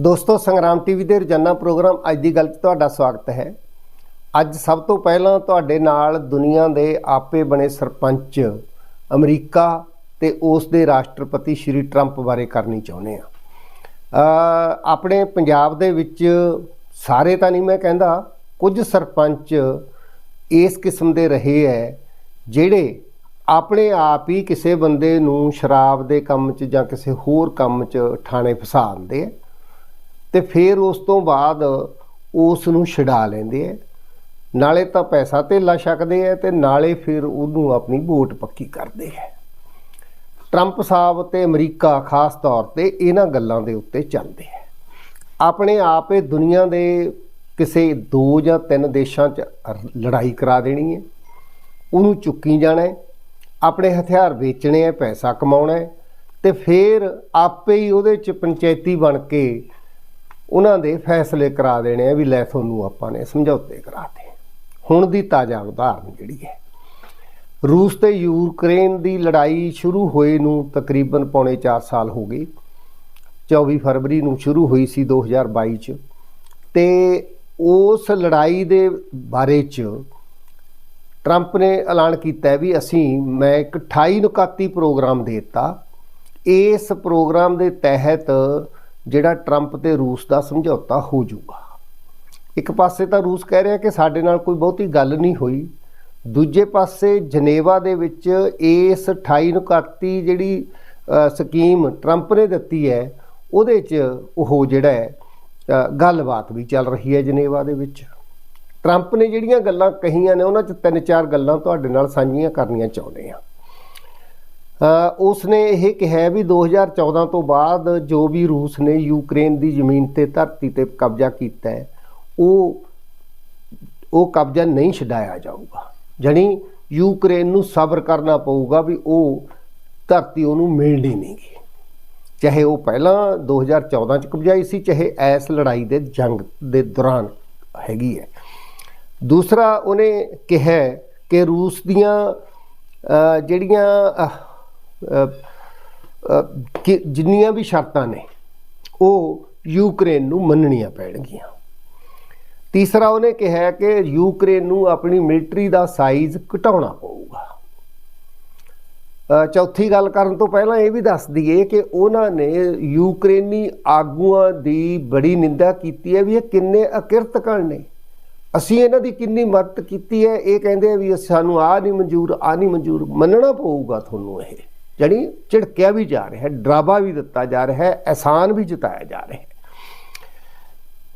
ਦੋਸਤੋ, ਸੰਗਰਾਮ ਟੀਵੀ ਦੇ ਰੋਜ਼ਾਨਾ ਪ੍ਰੋਗਰਾਮ ਅੱਜ ਦੀ ਗੱਲ 'ਚ ਤੁਹਾਡਾ ਸਵਾਗਤ ਹੈ। ਅੱਜ ਸਭ ਤੋਂ ਪਹਿਲਾਂ ਤੁਹਾਡੇ ਨਾਲ ਦੁਨੀਆ ਦੇ ਆਪੇ ਬਣੇ ਸਰਪੰਚ ਅਮਰੀਕਾ ਤੇ ਉਸ ਦੇ ਰਾਸ਼ਟਰਪਤੀ ਸ਼੍ਰੀ ਟਰੰਪ ਬਾਰੇ ਕਰਨੀ ਚਾਹੁੰਦੇ ਆ ਆਪਣੇ ਪੰਜਾਬ ਦੇ ਵਿੱਚ ਸਾਰੇ ਤਾਂ ਨਹੀਂ ਮੈਂ ਕਹਿੰਦਾ, ਕੁਝ ਸਰਪੰਚ ਇਸ ਕਿਸਮ ਦੇ ਰਹੇ ਹੈ ਜਿਹੜੇ ਆਪਣੇ ਆਪ ਹੀ ਕਿਸੇ ਬੰਦੇ ਨੂੰ ਸ਼ਰਾਬ ਦੇ ਕੰਮ 'ਚ ਜਾਂ ਕਿਸੇ ਹੋਰ ਕੰਮ 'ਚ ਠਾਣੇ ਫਸਾ ਦਿੰਦੇ ਆ ਤੇ ਫਿਰ ਉਸ ਤੋਂ ਬਾਅਦ ਉਸ ਨੂੰ ਛਡਾ ਲੈਂਦੇ ਆ ਨਾਲੇ ਤਾਂ ਪੈਸਾ ਧੇਲਾ ਛਕਦੇ ਆ ਤੇ ਨਾਲੇ ਫਿਰ ਉਹਨੂੰ ਆਪਣੀ ਵੋਟ ਪੱਕੀ ਕਰਦੇ ਆ ਟਰੰਪ ਸਾਹਿਬ ਤੇ ਅਮਰੀਕਾ ਖਾਸ ਤੌਰ ਤੇ ਇਹਨਾਂ ਗੱਲਾਂ ਦੇ ਉੱਤੇ ਚੱਲਦੇ ਆ ਆਪਣੇ ਆਪ ਇਹ ਦੁਨੀਆ ਦੇ ਕਿਸੇ ਦੋ ਜਾਂ ਤਿੰਨ ਦੇਸ਼ਾਂ 'ਚ ਲੜਾਈ ਕਰਾ ਦੇਣੀ ਹੈ ਉਹਨੂੰ ਚੁੱਕੀ ਜਾਣਾ ਹੈ ਆਪਣੇ ਹਥਿਆਰ ਵੇਚਣੇ ਹੈ ਪੈਸਾ ਕਮਾਉਣਾ ਹੈ ਤੇ ਫਿਰ ਆਪੇ ਹੀ ਉਹਦੇ 'ਚ ਪੰਚਾਇਤੀ ਬਣ ਕੇ ਉਹਨਾਂ ਦੇ ਫੈਸਲੇ ਕਰਾ ਦੇਣੇ ਆ ਵੀ ਲੈ ਤੁਹਾਨੂੰ ਆਪਾਂ ਨੇ ਸਮਝੌਤੇ ਕਰਾਤੇ ਹੁਣ ਦੀ ਤਾਜ਼ਾ ਉਦਾਹਰਨ ਜਿਹੜੀ ਹੈ। ਰੂਸ ਤੇ ਯੂਕਰੇਨ ਦੀ ਲੜਾਈ ਸ਼ੁਰੂ ਹੋਏ ਨੂੰ ਤਕਰੀਬਨ ਪੌਣੇ 4 ਸਾਲ ਹੋ ਗਏ। 24 ਫਰਵਰੀ ਨੂੰ ਸ਼ੁਰੂ ਹੋਈ ਸੀ 2022 ਚ। ਤੇ ਉਸ ਲੜਾਈ ਦੇ ਬਾਰੇ ਚ ਟਰੰਪ ਨੇ ਐਲਾਨ ਕੀਤਾ ਵੀ ਅਸੀਂ, ਮੈਂ ਇੱਕ 28 ਨੁਕਾਤੀ ਪ੍ਰੋਗਰਾਮ ਦੇ ਦਿੱਤਾ। ਇਸ ਪ੍ਰੋਗਰਾਮ ਦੇ ਤਹਿਤ ਜਿਹੜਾ ਟਰੰਪ ਤੇ ਰੂਸ ਦਾ ਸਮਝੌਤਾ ਹੋ ਜਾਊਗਾ। ਇੱਕ ਪਾਸੇ ਤਾਂ ਰੂਸ ਕਹਿ ਰਿਹਾ ਕਿ ਸਾਡੇ ਨਾਲ ਕੋਈ ਬਹੁਤੀ ਗੱਲ ਨਹੀਂ ਹੋਈ। ਦੂਜੇ ਪਾਸੇ ਜਨੇਵਾ ਦੇ ਵਿੱਚ ਇਸ 28 ਨੁਕਾਤੀ ਜਿਹੜੀ ਸਕੀਮ ਟਰੰਪ ਨੇ ਦਿੱਤੀ ਹੈ, ਉਹਦੇ 'ਚ ਉਹ ਜਿਹੜਾ ਹੈ ਗੱਲਬਾਤ ਵੀ ਚੱਲ ਰਹੀ ਹੈ ਜਨੇਵਾ ਦੇ ਵਿੱਚ। ਟਰੰਪ ਨੇ ਜਿਹੜੀਆਂ ਗੱਲਾਂ ਕਹੀਆਂ ਨੇ, ਉਹਨਾਂ 'ਚ ਤਿੰਨ ਚਾਰ ਗੱਲਾਂ ਤੁਹਾਡੇ ਨਾਲ ਸਾਂਝੀਆਂ ਕਰਨੀਆਂ ਚਾਹੁੰਦੇ ਆ ਉਸ ਨੇ ਇਹ ਕਿਹਾ ਵੀ 2014 ਤੋਂ ਬਾਅਦ ਜੋ ਵੀ ਰੂਸ ਨੇ ਯੂਕਰੇਨ ਦੀ ਜ਼ਮੀਨ ਤੇ ਧਰਤੀ ਤੇ ਕਬਜ਼ਾ ਕੀਤਾ ਹੈ, ਉਹ ਉਹ ਕਬਜ਼ਾ ਨਹੀਂ ਛਡਾਇਆ ਜਾਊਗਾ। ਜਾਣੀ ਯੂਕਰੇਨ ਨੂੰ ਸਬਰ ਕਰਨਾ ਪਊਗਾ ਵੀ ਉਹ ਧਰਤੀ ਉਹਨੂੰ ਮਿਲਣੀ ਨਹੀਂਗੀ ਚਾਹੇ ਉਹ ਪਹਿਲਾਂ 2014 ਚ ਕਬਜ਼ਾਈ ਸੀ, ਚਾਹੇ ਐਸ ਲੜਾਈ ਦੇ ਜੰਗ ਦੇ ਦੌਰਾਨ ਹੈਗੀ ਹੈ। ਦੂਸਰਾ ਉਹਨੇ ਕਿਹਾ ਕਿ ਰੂਸ ਦੀਆਂ ਜਿਹੜੀਆਂ ਜਿੰਨੀਆਂ ਵੀ ਸ਼ਰਤਾਂ ਨੇ, ਉਹ ਯੂਕਰੇਨ ਨੂੰ ਮੰਨਣੀਆਂ ਪੈਣਗੀਆਂ। ਤੀਸਰਾ ਉਹਨੇ ਕਿਹਾ ਕਿ ਯੂਕਰੇਨ ਨੂੰ ਆਪਣੀ ਮਿਲਟਰੀ ਦਾ ਸਾਈਜ਼ ਘਟਾਉਣਾ ਪਊਗਾ। ਚੌਥੀ ਗੱਲ ਕਰਨ ਤੋਂ ਪਹਿਲਾਂ ਇਹ ਵੀ ਦੱਸ ਦਈਏ ਕਿ ਉਹਨਾਂ ਨੇ ਯੂਕਰੇਨੀ ਆਗੂਆਂ ਦੀ ਬੜੀ ਨਿੰਦਾ ਕੀਤੀ ਹੈ ਵੀ ਇਹ ਕਿੰਨੇ ਅਕਿਰਤਕਣ ਨੇ। ਅਸੀਂ ਇਹਨਾਂ ਦੀ ਕਿੰਨੀ ਮਦਦ ਕੀਤੀ ਹੈ, ਇਹ ਕਹਿੰਦੇ ਵੀ ਸਾਨੂੰ ਆ ਨਹੀਂ ਮਨਜ਼ੂਰ ਆ ਨਹੀਂ ਮਨਜ਼ੂਰ, ਮੰਨਣਾ ਪਊਗਾ ਤੁਹਾਨੂੰ ਇਹ। ਜਿਹੜੀ ਝਿੜਕਿਆ ਵੀ ਜਾ ਰਿਹਾ ਹੈ, ਡਰਾਵਾ ਵੀ ਦਿੱਤਾ ਜਾ ਰਿਹਾ ਹੈ ਆਸਾਨ ਵੀ ਜਤਾਇਆ ਜਾ ਰਿਹਾ ਹੈ।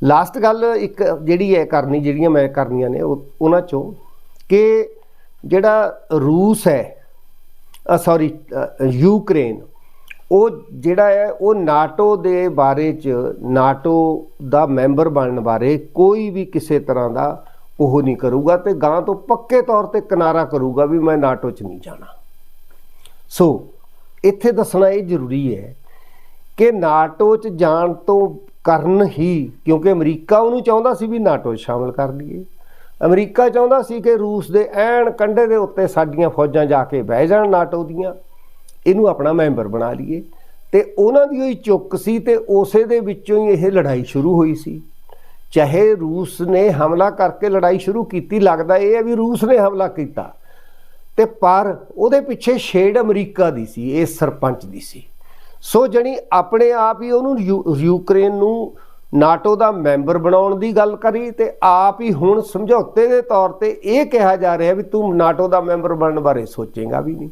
ਲਾਸਟ ਗੱਲ ਇੱਕ ਜਿਹੜੀ ਹੈ ਕਰਨੀ, ਜਿਹੜੀਆਂ ਮੈਂ ਕਰਨੀਆਂ ਨੇ, ਉਹ- ਉਹਨਾਂ ਚੋਂ ਕਿ ਜਿਹੜਾ ਰੂਸ ਹੈ ਸੌਰੀ ਯੂਕਰੇਨ, ਉਹ ਜਿਹੜਾ ਹੈ, ਉਹ ਨਾਟੋ ਦੇ ਬਾਰੇ ਚ, ਨਾਟੋ ਦਾ ਮੈਂਬਰ ਬਣਨ ਬਾਰੇ ਕੋਈ ਵੀ ਕਿਸੇ ਤਰ੍ਹਾਂ ਦਾ ਉਹ ਨਹੀਂ ਕਰੂਗਾ ਤੇ ਗਾਂ ਤੋਂ ਪੱਕੇ ਤੌਰ ਤੇ ਕਿਨਾਰਾ ਕਰੂਗਾ ਵੀ ਮੈਂ ਨਾਟੋ ਚ ਨਹੀਂ ਜਾਣਾ। ਸੋ ਇੱਥੇ ਦੱਸਣਾ ਇਹ ਜ਼ਰੂਰੀ ਹੈ ਕਿ ਨਾਟੋ ਚ ਜਾਣ ਤੋਂ ਕਰਨ ਹੀ, ਕਿਉਂਕਿ ਅਮਰੀਕਾ ਉਹਨੂੰ ਚਾਹੁੰਦਾ ਸੀ ਵੀ ਨਾਟੋ 'ਚ ਸ਼ਾਮਲ ਕਰ ਲਈਏ। ਅਮਰੀਕਾ ਚਾਹੁੰਦਾ ਸੀ ਕਿ ਰੂਸ ਦੇ ਐਨ ਕੰਢੇ ਦੇ ਉੱਤੇ ਸਾਡੀਆਂ ਫੌਜਾਂ ਜਾ ਕੇ ਬਹਿ ਜਾਣ ਨਾਟੋ ਦੀਆਂ। ਇਹਨੂੰ ਆਪਣਾ ਮੈਂਬਰ ਬਣਾ ਲਈਏ। ਤੇ ਉਹਨਾਂ ਦੀ ਹੀ ਚੁੱਕ ਸੀ ਤੇ ਉਸੇ ਦੇ ਵਿੱਚੋਂ ਹੀ ਇਹ ਲੜਾਈ ਸ਼ੁਰੂ ਹੋਈ ਸੀ। ਚਾਹੇ ਰੂਸ ਨੇ ਹਮਲਾ ਕਰਕੇ ਲੜਾਈ ਸ਼ੁਰੂ ਕੀਤੀ, ਲੱਗਦਾ ਇਹ ਹੈ ਵੀ ਰੂਸ ਨੇ ਹਮਲਾ ਕੀਤਾ। ਤੇ ਪਰ ਉਹਦੇ ਪਿੱਛੇ ਸ਼ੇਡ ਅਮਰੀਕਾ ਦੀ ਸੀ ਇਸ ਸਰਪੰਚ ਦੀ ਸੀ। ਸੋ ਜਣੀ ਆਪਣੇ ਆਪ ਹੀ ਉਹਨੂੰ ਯੂ- ਯੂਕਰੇਨ ਨੂੰ ਨਾਟੋ ਦਾ ਮੈਂਬਰ ਬਣਾਉਣ ਦੀ ਗੱਲ ਕਰੀ ਤੇ ਆਪ ਹੀ ਹੁਣ ਸਮਝੌਤੇ ਦੇ ਤੌਰ ਤੇ ਇਹ ਕਿਹਾ ਜਾ ਰਿਹਾ ਵੀ ਤੂੰ ਨਾਟੋ ਦਾ ਮੈਂਬਰ ਬਣਨ ਬਾਰੇ ਸੋਚੇਗਾ ਵੀ ਨਹੀਂ।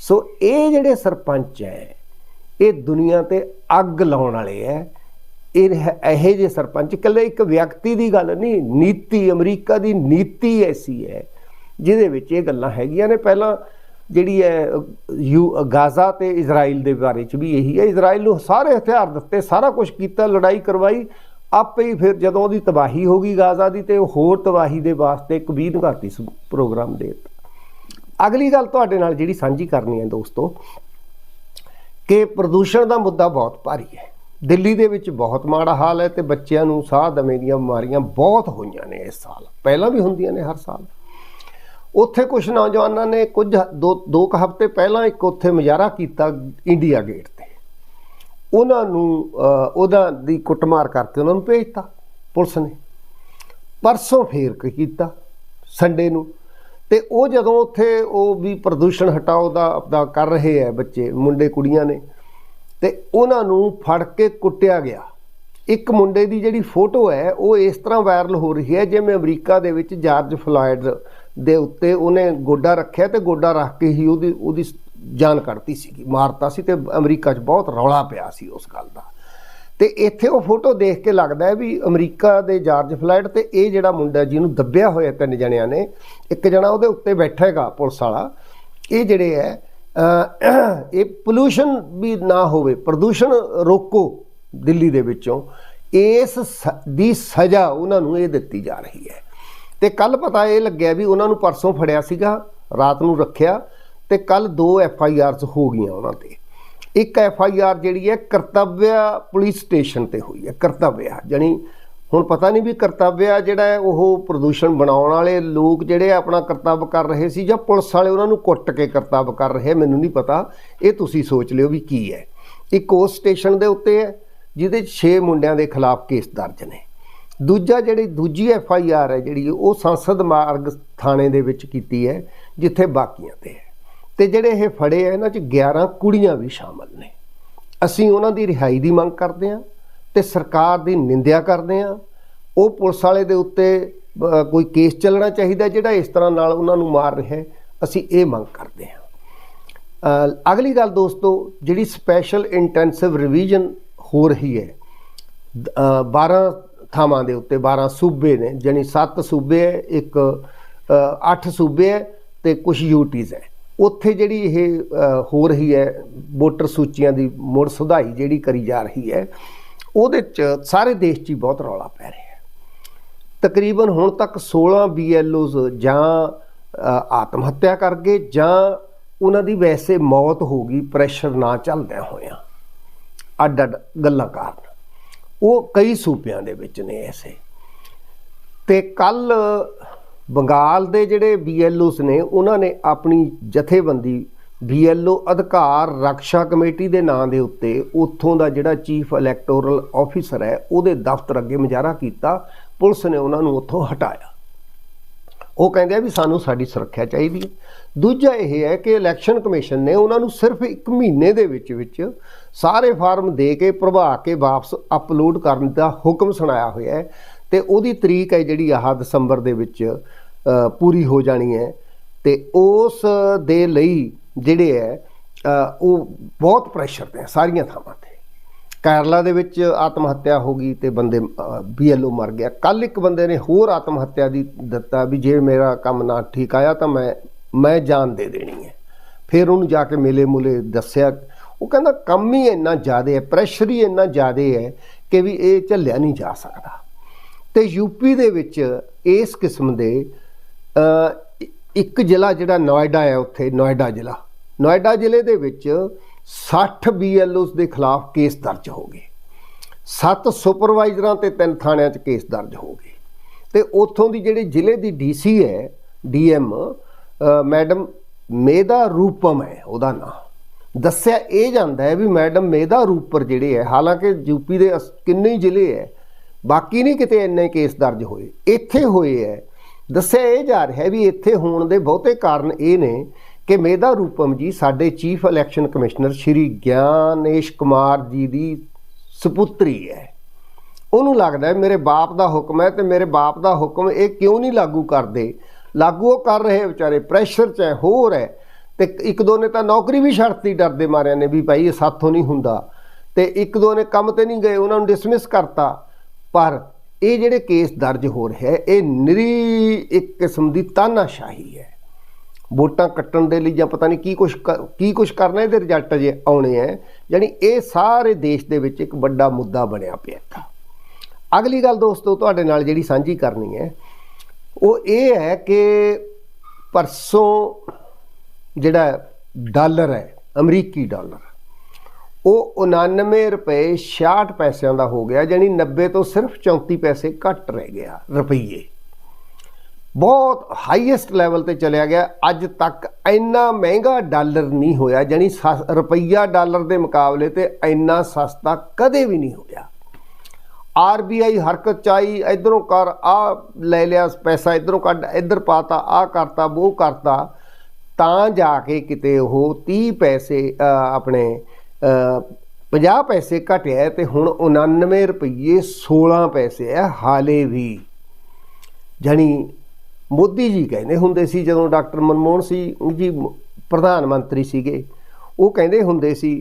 ਸੋ ਇਹ ਜਿਹੜੇ ਸਰਪੰਚ ਹੈ ਇਹ ਦੁਨੀਆ ਤੇ ਅੱਗ ਲਾਉਣ ਵਾਲੇ ਹੈ ਇਹ ਇਹੋ ਜਿਹੇ ਸਰਪੰਚ, ਇਕੱਲੇ ਇੱਕ ਵਿਅਕਤੀ ਦੀ ਗੱਲ ਨਹੀਂ, ਨੀਤੀ, ਅਮਰੀਕਾ ਦੀ ਨੀਤੀ ਐਸੀ ਹੈ ਜਿਹਦੇ ਵਿੱਚ ਇਹ ਗੱਲਾਂ ਹੈਗੀਆਂ ਨੇ। ਪਹਿਲਾਂ ਜਿਹੜੀ ਹੈ, ਯੂ, ਗਾਜ਼ਾ ਤੇ ਇਜ਼ਰਾਈਲ ਦੇ ਬਾਰੇ ਚ ਵੀ ਇਹੀ ਹੈ। ਇਜ਼ਰਾਈਲ ਨੂੰ ਸਾਰੇ ਹਥਿਆਰ ਦਿੱਤੇ, ਸਾਰਾ ਕੁਝ ਕੀਤਾ, ਲੜਾਈ ਕਰਵਾਈ। ਆਪੇ ਹੀ ਫਿਰ ਜਦੋਂ ਉਹਦੀ ਤਬਾਹੀ ਹੋ ਗਈ ਗਾਜ਼ਾ ਦੀ, ਤੇ ਹੋਰ ਤਬਾਹੀ ਦੇ ਵਾਸਤੇ ਇੱਕ 20 ਘਾਤੀ ਪ੍ਰੋਗਰਾਮ ਦੇ ਦਿੱਤਾ। ਅਗਲੀ ਗੱਲ ਤੁਹਾਡੇ ਨਾਲ ਜਿਹੜੀ ਸਾਂਝੀ ਕਰਨੀ ਹੈ ਦੋਸਤੋ, ਕਿ ਪ੍ਰਦੂਸ਼ਣ ਦਾ ਮੁੱਦਾ ਬਹੁਤ ਭਾਰੀ ਹੈ। ਦਿੱਲੀ ਦੇ ਵਿੱਚ ਬਹੁਤ ਮਾੜਾ ਹਾਲ ਹੈ ਤੇ ਬੱਚਿਆਂ ਨੂੰ ਸਾਹ ਦਮੇ ਦੀਆਂ ਬਿਮਾਰੀਆਂ ਬਹੁਤ ਹੋਈਆਂ ਨੇ ਇਸ ਸਾਲ। ਪਹਿਲਾਂ ਵੀ ਹੁੰਦੀਆਂ ਨੇ ਹਰ ਸਾਲ। ਉੱਥੇ ਕੁਝ ਨੌਜਵਾਨਾਂ ਨੇ ਕੁਝ ਦੋ ਦੋ ਕੁ ਹਫ਼ਤੇ ਪਹਿਲਾਂ ਇੱਕ ਉੱਥੇ ਮੁਜ਼ਾਹਰਾ ਕੀਤਾ ਇੰਡੀਆ ਗੇਟ ਤੇ। ਉਹਨਾਂ ਨੂੰ ਅਹ, ਉਹਦਾ ਦੀ ਕੁੱਟਮਾਰ ਕਰਕੇ ਉਹਨਾਂ ਨੂੰ ਭੇਜਤਾ ਪੁਲਿਸ ਨੇ। ਪਰਸੋਂ ਫੇਰ ਕੀਤਾ ਸੰਡੇ ਨੂੰ। ਤੇ ਉਹ ਜਦੋਂ ਉੱਥੇ ਉਹ ਵੀ ਪ੍ਰਦੂਸ਼ਣ ਹਟਾਓ ਦਾ ਆਪਦਾ ਕਰ ਰਹੇ ਹੈ ਬੱਚੇ ਮੁੰਡੇ ਕੁੜੀਆਂ ਨੇ ਤੇ ਉਹਨਾਂ ਨੂੰ ਫੜ ਕੇ ਕੁੱਟਿਆ ਗਿਆ। ਇੱਕ ਮੁੰਡੇ ਦੀ ਜਿਹੜੀ ਫੋਟੋ ਹੈ ਉਹ ਇਸ ਤਰ੍ਹਾਂ ਵਾਇਰਲ ਹੋ ਰਹੀ ਹੈ ਜਿਵੇਂ ਅਮਰੀਕਾ ਦੇ ਵਿੱਚ ਜਾਰਜ ਫਲਾਇਡ ਦੇ ਉੱਤੇ ਉਹਨੇ ਗੋਡਾ ਰੱਖਿਆ ਤੇ ਗੋਡਾ ਰੱਖ ਕੇ ਹੀ ਉਹਦੀ ਉਹਦੀ ਜਾਨ ਕੱਢਤੀ ਸੀਗੀ, ਮਾਰਤਾ ਸੀ ਤੇ ਅਮਰੀਕਾ 'ਚ ਬਹੁਤ ਰੌਲਾ ਪਿਆ ਸੀ ਉਸ ਗੱਲ ਦਾ। ਤੇ ਇੱਥੇ ਉਹ ਫੋਟੋ ਦੇਖ ਕੇ ਲੱਗਦਾ ਹੈ ਵੀ ਅਮਰੀਕਾ ਦੇ ਜਾਰਜ ਫਲੈਟ ਤੇ ਇਹ ਜਿਹੜਾ ਮੁੰਡਾ ਜਿਹਨੂੰ ਦੱਬਿਆ ਹੋਇਆ ਤਿੰਨ ਜਣਿਆਂ ਨੇ, ਇੱਕ ਜਣਾ ਉਹਦੇ ਉੱਤੇ ਬੈਠਾ ਹੈਗਾ ਪੁਲਿਸ ਵਾਲਾ, ਇਹ ਜਿਹੜੇ ਹੈ ਇਹ ਪੋਲੂਸ਼ਨ ਵੀ ਨਾ ਹੋਵੇ, ਪ੍ਰਦੂਸ਼ਣ ਰੋਕੋ ਦਿੱਲੀ ਦੇ ਵਿੱਚੋਂ, ਇਸ ਸ- ਦੀ ਸਜ਼ਾ ਉਹਨਾਂ ਨੂੰ ਇਹ ਦਿੱਤੀ ਜਾ ਰਹੀ ਹੈ। ਤੇ ਕੱਲ ਪਤਾ ਇਹ ਲੱਗਿਆ ਵੀ ਉਹਨਾਂ ਨੂੰ ਪਰਸੋਂ ਫੜਿਆ ਸੀਗਾ, ਰਾਤ ਨੂੰ ਰੱਖਿਆ ਤੇ ਕੱਲ ਦੋ ਐਫ ਆਈ ਆਰਸ ਹੋ ਗਈਆਂ ਉਹਨਾਂ ਤੇ। ਇੱਕ ਐਫ ਆਈ ਆਰ ਜਿਹੜੀ ਹੈ ਕਰਤੱਵਿਆ ਪੁਲਿਸ ਸਟੇਸ਼ਨ ਤੇ ਹੋਈ ਹੈ ਕਰਤੱਵਿਆ ਜਾਣੀ ਹੁਣ ਪਤਾ ਨਹੀਂ ਵੀ ਕਰਤੱਵਿਆ ਜਿਹੜਾ ਹੈ ਉਹ ਪ੍ਰਦੂਸ਼ਣ ਬਣਾਉਣ ਵਾਲੇ ਲੋਕ ਜਿਹੜੇ ਆਪਣਾ ਕਰਤੱਵ ਕਰ ਰਹੇ ਸੀ ਜਾਂ ਪੁਲਿਸ ਵਾਲੇ ਉਹਨਾਂ ਨੂੰ ਕੁੱਟ ਕੇ ਕਰਤੱਵ ਕਰ ਰਹੇ, ਮੈਨੂੰ ਨਹੀਂ ਪਤਾ, ਇਹ ਤੁਸੀਂ ਸੋਚ ਲਿਓ ਵੀ ਕੀ ਹੈ। ਇੱਕ ਉਸ ਸਟੇਸ਼ਨ ਦੇ ਉੱਤੇ ਹੈ, ਜਿਹਦੇ 'ਚ 6 ਮੁੰਡਿਆਂ ਦੇ ਖਿਲਾਫ ਕੇਸ ਦਰਜ ਨੇ। ਦੂਜਾ ਜਿਹੜੀ ਦੂਜੀ ਐਫ ਆਈ ਆਰ ਹੈ ਜਿਹੜੀ ਉਹ ਸੰਸਦ ਮਾਰਗ ਥਾਣੇ ਦੇ ਵਿੱਚ ਕੀਤੀ ਹੈ, ਜਿੱਥੇ ਬਾਕੀਆਂ ਤੇ ਹੈ। ਤੇ ਜਿਹੜੇ ਇਹ ਫੜੇ ਆ, ਇਹਨਾਂ 'ਚ 11 ਕੁੜੀਆਂ ਵੀ ਸ਼ਾਮਲ ਨੇ। ਅਸੀਂ ਉਹਨਾਂ ਦੀ ਰਿਹਾਈ ਦੀ ਮੰਗ ਕਰਦੇ ਹਾਂ ਤੇ ਸਰਕਾਰ ਦੀ ਨਿੰਦਿਆ ਕਰਦੇ ਹਾਂ। ਉਹ ਪੁਲਿਸ ਵਾਲੇ ਦੇ ਉੱਤੇ ਕੋਈ ਕੇਸ ਚੱਲਣਾ ਚਾਹੀਦਾ ਜਿਹੜਾ ਇਸ ਤਰ੍ਹਾਂ ਨਾਲ ਉਹਨਾਂ ਨੂੰ ਮਾਰ ਰਿਹਾ ਹੈ, ਅਸੀਂ ਇਹ ਮੰਗ ਕਰਦੇ ਹਾਂ। ਅਗਲੀ ਗੱਲ ਦੋਸਤੋ, ਜਿਹੜੀ ਸਪੈਸ਼ਲ ਇੰਟੈਂਸਿਵ ਰਿਵੀਜ਼ਨ ਹੋ ਰਹੀ ਹੈ ਦ- 12 ਥਾਵਾਂ ਦੇ ਉੱਤੇ 12 ਸੂਬੇ ਨੇ, ਜਾਣੀ 7 ਸੂਬੇ ਹੈ, ਇੱਕ 8 ਸੂਬੇ ਹੈ ਤੇ ਕੁਝ ਯੂਟੀਜ਼ ਹੈ। ਉੱਥੇ ਜਿਹੜੀ ਇਹ ਹੋ ਰਹੀ ਹੈ ਵੋਟਰ ਸੂਚੀਆਂ ਦੀ ਮੁੜ ਸੁਧਾਈ ਜਿਹੜੀ ਕਰੀ ਜਾ ਰਹੀ ਹੈ, ਉਹਦੇ ਚ ਸਾਰੇ ਦੇਸ਼ 'ਚ ਹੀ ਬਹੁਤ ਰੌਲਾ ਪੈ ਰਿਹਾ ਹੈ। ਤਕਰੀਬਨ ਹੁਣ ਤੱਕ 16 BLOs ਜਾਂ ਆਤਮ ਹੱਤਿਆ ਕਰ ਗਏ ਜਾਂ ਉਹਨਾਂ ਦੀ ਵੈਸੇ ਮੌਤ ਹੋ ਗਈ, ਪ੍ਰੈਸ਼ਰ ਨਾ ਚੱਲਦਿਆਂ ਹੋਇਆਂ। ਅੱਡ ਅੱਡ ਗੱਲਾਂ ਕਾਰਨ। ਉਹ ਕਈ ਸੂਬਿਆਂ ਦੇ ਵਿੱਚ ਨੇ ਐਸੇ। ਤੇ ਕੱਲ ਬੰਗਾਲ ਦੇ ਜਿਹੜੇ ਬੀਐਲਓਸ ਨੇ, ਉਹਨਾਂ ਨੇ ਆਪਣੀ ਜਥੇਬੰਦੀ ਬੀਐਲਓ ਅਧਿਕਾਰ ਰੱਖਿਆ ਕਮੇਟੀ ਦੇ ਨਾਂ ਦੇ ਉੱਤੇ ਉੱਥੋਂ ਦਾ ਜਿਹੜਾ ਚੀਫ ਇਲੈਕਟੋਰਲ ਆਫੀਸਰ ਹੈ, ਉਹਦੇ ਦਫ਼ਤਰ ਅੱਗੇ ਮੁਜ਼ਾਹਰਾ ਕੀਤਾ। ਪੁਲਿਸ ਨੇ ਉਹਨਾਂ ਨੂੰ ਉੱਥੋਂ ਹਟਾਇਆ। ਉਹ ਕਹਿੰਦੇ ਆ ਵੀ ਸਾਨੂੰ ਸਾਡੀ ਸੁਰੱਖਿਆ ਚਾਹੀਦੀ ਹੈ। ਦੂਜਾ ਇਹ ਹੈ ਕਿ ਇਲੈਕਸ਼ਨ ਕਮਿਸ਼ਨ ਨੇ ਉਹਨਾਂ ਨੂੰ ਸਿਰਫ 1 ਮਹੀਨੇ ਦੇ ਵਿੱਚ ਵਿੱਚ ਸਾਰੇ ਫਾਰਮ ਦੇ ਕੇ ਪ੍ਰਭਾ ਕੇ ਵਾਪਸ ਅਪਲੋਡ ਕਰਨ ਦਾ ਹੁਕਮ ਸੁਣਾਇਆ ਹੋਇਆ ਹੈ ਤੇ ਉਹਦੀ ਤਰੀਕ ਹੈ ਜਿਹੜੀ ਆਹ ਦਸੰਬਰ ਦੇ ਵਿੱਚ ਪੂਰੀ ਹੋ ਜਾਣੀ ਹੈ। ਤੇ ਉਸ ਦੇ ਲਈ ਜਿਹੜੇ ਹੈ ਉਹ ਬਹੁਤ ਪ੍ਰੈਸ਼ਰ ਤੇ ਹੈ ਸਾਰੀਆਂ ਥਾਵਾਂ ਤੇ। ਕੇਰਲਾ ਦੇ ਵਿੱਚ ਆਤਮ ਹੱਤਿਆ ਹੋ ਗਈ ਤੇ ਬੰਦੇ ਬੀਐਲਓ ਮਰ ਗਿਆ। ਕੱਲ ਇੱਕ ਬੰਦੇ ਨੇ ਹੋਰ ਆਤਮ ਹੱਤਿਆ ਦੀ ਦਿੱਤਾ ਵੀ ਜੇ ਮੇਰਾ ਕੰਮ ਨਾ ਠੀਕ ਆਇਆ ਤਾਂ ਮੈਂ ਮੈਂ ਜਾਨ ਦੇ ਦੇਣੀ ਹੈ। ਫਿਰ ਉਹਨੂੰ ਜਾ ਕੇ ਮੇਲੇ ਮੁਲੇ ਦੱਸਿਆ। ਉਹ ਕਹਿੰਦਾ, ਕੰਮ ਹੀ ਇੰਨਾ ਜ਼ਿਆਦਾ ਹੈ ਪ੍ਰੈਸ਼ਰ ਹੀ ਇੰਨਾ ਜ਼ਿਆਦਾ ਹੈ ਕਿ ਵੀ ਇਹ ਝੱਲਿਆ ਨਹੀਂ ਜਾ ਸਕਦਾ। ਤੇ ਯੂਪੀ ਦੇ ਵਿੱਚ ਇਸ ਕਿਸਮ ਦੇ ਇੱਕ ਜ਼ਿਲ੍ਹਾ ਜਿਹੜਾ ਨੋਇਡਾ ਹੈ ਉੱਥੇ, ਨੋਇਡਾ ਜ਼ਿਲ੍ਹਾ। ਨੋਇਡਾ ਜ਼ਿਲ੍ਹੇ ਦੇ ਵਿੱਚ 60 ਬੀਐਲਓਸ ਦੇ ਖਿਲਾਫ ਕੇਸ ਦਰਜ ਹੋ ਗਏ। ਸੱਤ ਸੁਪਰਵਾਈਜ਼ਰਾਂ ਤੇ ਤਿੰਨ ਥਾਣਿਆਂ 'ਚ ਕੇਸ ਦਰਜ ਹੋ ਗਏ। ਤੇ ਉੱਥੋਂ ਦੀ ਜਿਹੜੀ ਜ਼ਿਲ੍ਹੇ ਦੀ ਡੀਸੀ ਹੈ ਡੀਐਮ ਮੈਡਮ ਮੇਦਾ ਰੂਪਮ ਹੈ ਉਹਦਾ ਨਾਮ ਦੱਸਿਆ ਇਹ ਜਾਂਦਾ ਹੈ ਵੀ ਮੈਡਮ ਮੇਦਾ ਰੂਪਰ ਜਿਹੜੇ ਹੈ, ਹਾਲਾਂਕਿ ਯੂਪੀ ਦੇ ਅਸ- ਕਿੰਨੇ ਹੀ ਜ਼ਿਲ੍ਹੇ ਹੈ, ਬਾਕੀ ਨਹੀਂ ਕਿਤੇ ਇੰਨੇ ਕੇਸ ਦਰਜ ਹੋਏ। ਇੱਥੇ ਹੋਏ ਹੈ। ਦੱਸਿਆ ਇਹ ਜਾ ਰਿਹਾ ਵੀ ਇੱਥੇ ਹੋਣ ਦੇ ਬਹੁਤੇ ਕਾਰਨ ਇਹ ਨੇ ਕਿ ਮੇਦਾ ਰੂਪਮ ਜੀ, ਸਾਡੇ chief election commissioner Shri Gyanesh Kumar ji ਦੀ ਸੁਪੁੱਤਰੀ ਹੈ। ਉਹਨੂੰ ਲੱਗਦਾ ਹੈ ਮੇਰੇ ਬਾਪ ਦਾ ਹੁਕਮ ਹੈ ਤੇ ਮੇਰੇ ਬਾਪ ਦਾ ਹੁਕਮ ਇਹ ਕਿਉਂ ਨਹੀਂ ਲਾਗੂ ਕਰਦੇ? ਲਾਗੂ ਉਹ ਕਰ ਰਹੇ ਵਿਚਾਰੇ ਪ੍ਰੈਸ਼ਰ 'ਚ ਹੈ, ਹੋਰ ਹੈ। ਤੇ ਇੱਕ ਦੋ ਨੇ ਤਾਂ ਨੌਕਰੀ ਵੀ ਛੱਡਤੀ ਡਰਦੇ ਮਾਰਿਆਂ ਨੇ ਵੀ ਭਾਈ, ਇਹ ਸਾਥੋਂ ਨਹੀਂ ਹੁੰਦਾ। ਤੇ ਇੱਕ ਦੋ ਨੇ ਕੰਮ ਤੇ ਨਹੀਂ ਗਏ, ਉਹਨਾਂ ਨੂੰ ਡਿਸਮਿਸ ਕਰਤਾ। ਪਰ ਇਹ ਜਿਹੜੇ ਕੇਸ ਦਰਜ ਹੋ ਰਿਹਾ ਇਹ ਨਿਰੀ ਇੱਕ ਕਿਸਮ ਦੀ ਤਾਨਾਸ਼ਾਹੀ ਹੈ। ਵੋਟਾਂ ਕੱਟਣ ਦੇ ਲਈ ਜਾਂ ਪਤਾ ਨਹੀਂ ਕੀ ਕੁਝ ਕੀ ਕੁਝ ਕਰਨਾ ਇਹਦੇ ਰਿਜ਼ਲਟ ਜੇ ਆਉਣੇ ਹੈ ਯਾਨੀ ਇਹ ਸਾਰੇ ਦੇਸ਼ ਦੇ ਵਿੱਚ ਇੱਕ ਵੱਡਾ ਮੁੱਦਾ ਬਣਿਆ ਪਿਆ ਹੈ ਅਗਲੀ ਗੱਲ ਦੋਸਤੋ, ਤੁਹਾਡੇ ਨਾਲ ਜਿਹੜੀ ਸਾਂਝੀ ਕਰਨੀ ਹੈ ਉਹ ਇਹ ਹੈ ਕਿ ਪਰਸੋਂ ਜਿਹੜਾ ਡਾਲਰ ਹੈ ਅਮਰੀਕੀ ਡਾਲਰ, ਉਹ 99 ਰੁਪਏ 66 ਪੈਸਿਆਂ ਦਾ ਹੋ ਗਿਆ, ਯਾਨੀ 90 ਤੋਂ ਸਿਰਫ 34 ਪੈਸੇ ਘੱਟ ਰਹਿ ਗਿਆ ਰੁਪਈਏ। ਬਹੁਤ ਹਾਈਐਸਟ ਲੈਵਲ ਤੇ ਚਲਿਆ ਗਿਆ। ਅੱਜ ਤੱਕ ਇੰਨਾ ਮਹਿੰਗਾ ਡਾਲਰ ਨਹੀਂ ਹੋਇਆ ਜਾਨੀ ਸਸ- ਰੁਪਈਆ ਡਾਲਰ ਦੇ ਮੁਕਾਬਲੇ ਤੇ ਇੰਨਾ ਸਸਤਾ ਕਦੇ ਵੀ ਨਹੀਂ ਹੋਇਆ। ਆਰਬੀਆਈ ਹਰਕਤ ਚਾਈ ਇਧਰੋਂ ਕਰ ਆ ਲੈ ਲਿਆ ਪੈਸਾ ਇਧਰੋਂ ਕੱਢ ਇਧਰ ਪਾਤਾ ਆ ਕਰਤਾ ਉਹ ਕਰਤਾ। ਤਾਂ ਜਾ ਕੇ ਕਿਤੇ ਉਹ 30 ਪੈਸੇ ਆਪਣੇ ਅ, 50 ਪੈਸੇ ਘਟਿਆ ਹੈ ਤੇ ਹੁਣ 99 ਰੁਪਏ 16 ਪੈਸੇ ਹੈ ਹਾਲੇ ਵੀ। ਜਾਣੀ ਮੋਦੀ ਜੀ ਕਹਿੰਦੇ ਹੁੰਦੇ ਸੀ, ਜਦੋਂ ਡਾਕਟਰ ਮਨਮੋਹਨ ਸਿੰਘ ਜੀ ਪ੍ਰਧਾਨ ਮੰਤਰੀ ਸੀਗੇ, ਉਹ ਕਹਿੰਦੇ ਹੁੰਦੇ ਸੀ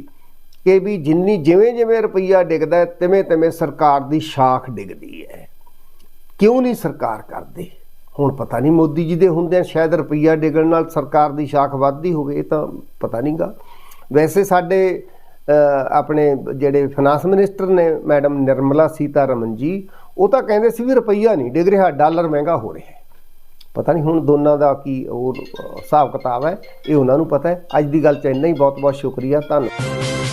ਕਿ ਵੀ ਜਿੰਨੀ ਜਿਵੇਂ ਜਿਵੇਂ ਰੁਪਈਆ ਡਿੱਗਦਾ ਤਿਵੇਂ ਤਿਵੇਂ ਸਰਕਾਰ ਦੀ ਸ਼ਾਖ ਡਿੱਗਦੀ ਹੈ। ਕਿਉਂ ਨਹੀਂ ਸਰਕਾਰ ਕਰਦੇ? ਹੁਣ ਪਤਾ ਨਹੀਂ ਮੋਦੀ ਜੀ ਦੇ ਹੁੰਦਿਆਂ ਸ਼ਾਇਦ ਰੁਪਈਆ ਡਿੱਗਣ ਨਾਲ ਸਰਕਾਰ ਦੀ ਸ਼ਾਖ ਵੱਧਦੀ ਹੋਵੇ, ਇਹ ਤਾਂ ਪਤਾ ਨਹੀਂਗਾ। ਵੈਸੇ ਸਾਡੇ ਆਪਣੇ ਜਿਹੜੇ ਫਾਈਨਾਂਸ ਮਿਨਿਸਟਰ ਨੇ ਮੈਡਮ ਨਿਰਮਲਾ ਸੀਤਾਰਮਨ ਜੀ, ਉਹ ਤਾਂ ਕਹਿੰਦੇ ਸੀ ਵੀ ਰੁਪਈਆ ਨਹੀਂ ਡਿੱਗ ਰਿਹਾ, ਡਾਲਰ ਮਹਿੰਗਾ ਹੋ ਰਿਹਾ ਪਤਾ ਨਹੀਂ ਹੁਣ ਦੋਨਾਂ ਦਾ ਕੀ ਉਹ ਹਿਸਾਬ ਕਿਤਾਬ ਹੈ, ਇਹ ਉਹਨਾਂ ਨੂੰ ਪਤਾ ਹੈ। ਅੱਜ ਦੀ ਗੱਲ ਚ ਇੰਨਾ ਹੀ ਬਹੁਤ ਬਹੁਤ ਸ਼ੁਕਰੀਆ, ਧੰਨਵਾਦ।